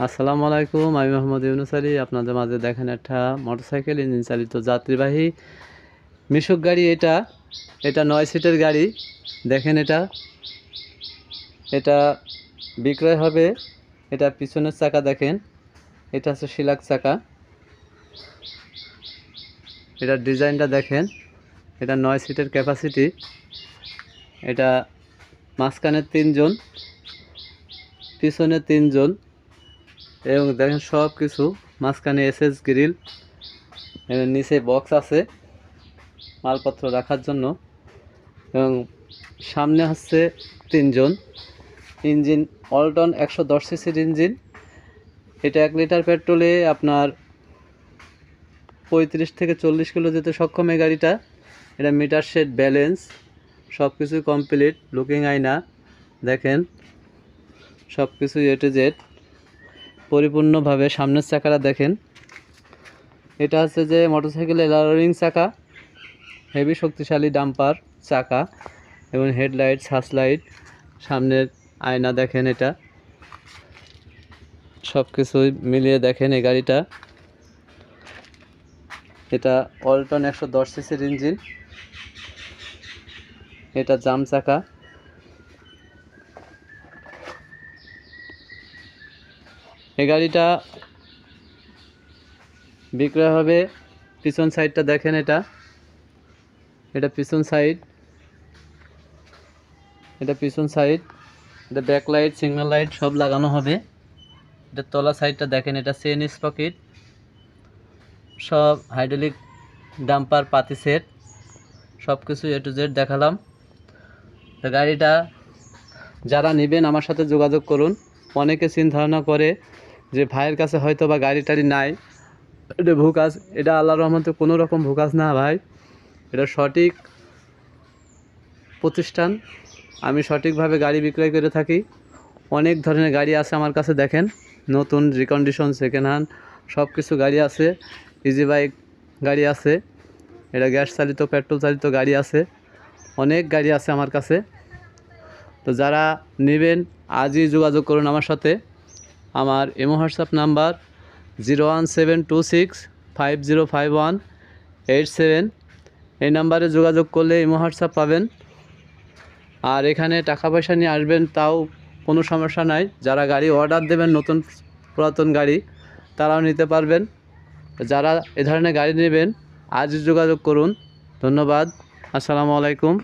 আসসালামু আলাইকুম, আমি মোহাম্মদ ইউনুস আলী, আপনাদের মাঝে দেখেন একটা মোটরসাইকেল ইঞ্জিন চালিত যাত্রীবাহী মিশুক গাড়ি এটা। এটা নয় সিটের গাড়ি, দেখেন এটা। এটা বিক্রয় হবে, এটা পিছনের চাকা দেখেন, এটা হচ্ছে শিলাক চাকা। এটার ডিজাইনটা দেখেন, এটা নয় সিটের ক্যাপাসিটি। এটা মাঝখানে তিনজন, পিছনে তিনজন। এবং দেখেন সব কিছু মাঝখানে এসএস গ্রিল নিচে বক্স আছে মালপত্র রাখার জন্য। এবং সামনে হচ্ছে তিনজন। ইঞ্জিন অল্টন একশো দশ সিসির ইঞ্জিন। এটা এক লিটার পেট্রোলে আপনার পঁয়ত্রিশ থেকে চল্লিশ কিলো যেতে সক্ষম এই গাড়িটা। এটা মিটার সেট ব্যালেন্স সব কিছুই কমপ্লিট লুকিং আয়না দেখেন সব কিছু এ টু জেড পরিপূর্ণভাবে সামনের চাকাটা দেখেন। এটা হচ্ছে যে মোটরসাইকেলের এলারিং চাকা, হেভি শক্তিশালী ডাম্পার চাকা এবং হেডলাইট সাসলাইট সামনের আয়না দেখেন এটা। সব কিছুই মিলিয়ে দেখেন এই গাড়িটা। এটা অল্টন একশো দশ সিসির ইঞ্জিন। এটা জাম চাকা। এই গাড়িটা বিক্রয় হবে পিছন সাইডটা দেখেন এটা। এটা পিছন সাইড এটা পিছন সাইড এটা ব্যাক লাইট সিগন্যাল লাইট সব লাগানো হবে। এটা তলা সাইডটা দেখেন, এটা চেন পকেট সব হাইড্রোলিক ডাম্পার পাতি সেট সব কিছু এ টু জেড দেখালাম গাড়িটা যারা নেবেন আমার সাথে যোগাযোগ করুন। অনেকে ধারণা করে যে ভাইয়ের কাছে হয়তো বা গাড়ি টাড়ি নাই। এটা ভুকাজ এটা আল্লাহ রহমতে কোনো রকম ভুকাজ না ভাই। এটা সঠিক প্রতিষ্ঠান। আমি সঠিকভাবে গাড়ি বিক্রয় করে থাকি। অনেক ধরনের গাড়ি আছে আমার কাছে, দেখেন। নতুন রিকন্ডিশন সেকেন্ড হ্যান্ড সব কিছু গাড়ি আছে। ইজি বাইক গাড়ি আছে। এটা গ্যাস চালিত পেট্রোল চালিত গাড়ি আছে। অনেক গাড়ি আছে আমার কাছে। তো যারা নেবেন, আজই যোগাযোগ করুন আমার সাথে। আমার imo WhatsApp number zero one seven two six five zero five one eight seven এই নাম্বারে যোগাযোগ করলে এমো হোয়াটসঅ্যাপ পাবেন। আর এখানে টাকা পয়সা নিয়ে আসবেন, তাও কোনো সমস্যা নাই। যারা গাড়ি অর্ডার দেবেন, নতুন পুরাতন গাড়ি, তারাও নিতে পারবেন। যারা এ ধরনের গাড়ি নেবেন, আজই যোগাযোগ করুন। ধন্যবাদ। আসসালামু আলাইকুম।